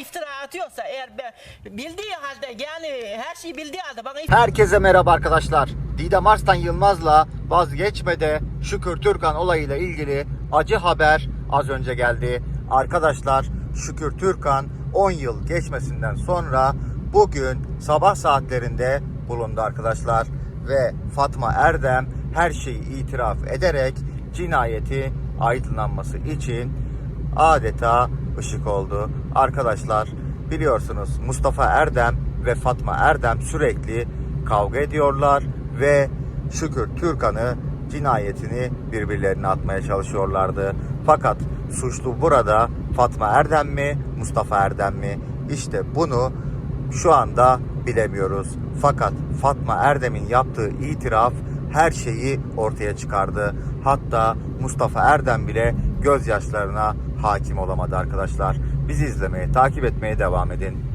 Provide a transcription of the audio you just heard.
iftira atıyorsa eğer bildiği halde yani her şeyi bildiği halde bana Herkese merhaba arkadaşlar. Didem Arslan Yılmaz'la vazgeçmede Şükür Türkan olayıyla ilgili acı haber az önce geldi. Arkadaşlar Şükür Türkan 10 yıl geçmesinden sonra bugün sabah saatlerinde bulundu arkadaşlar. Ve Fatma Erdem her şeyi itiraf ederek cinayeti aydınlanması için adeta ışık oldu. Arkadaşlar biliyorsunuz Mustafa Erdem ve Fatma Erdem sürekli kavga ediyorlar ve Şükür Türkan'ı cinayetini birbirlerine atmaya çalışıyorlardı. Fakat suçlu burada Fatma Erdem mi, Mustafa Erdem mi? İşte bunu şu anda bilemiyoruz. Fakat Fatma Erdem'in yaptığı itiraf her şeyi ortaya çıkardı. Hatta Mustafa Erdem bile gözyaşlarına hakim olamadı arkadaşlar. Bizi izlemeye, takip etmeye devam edin.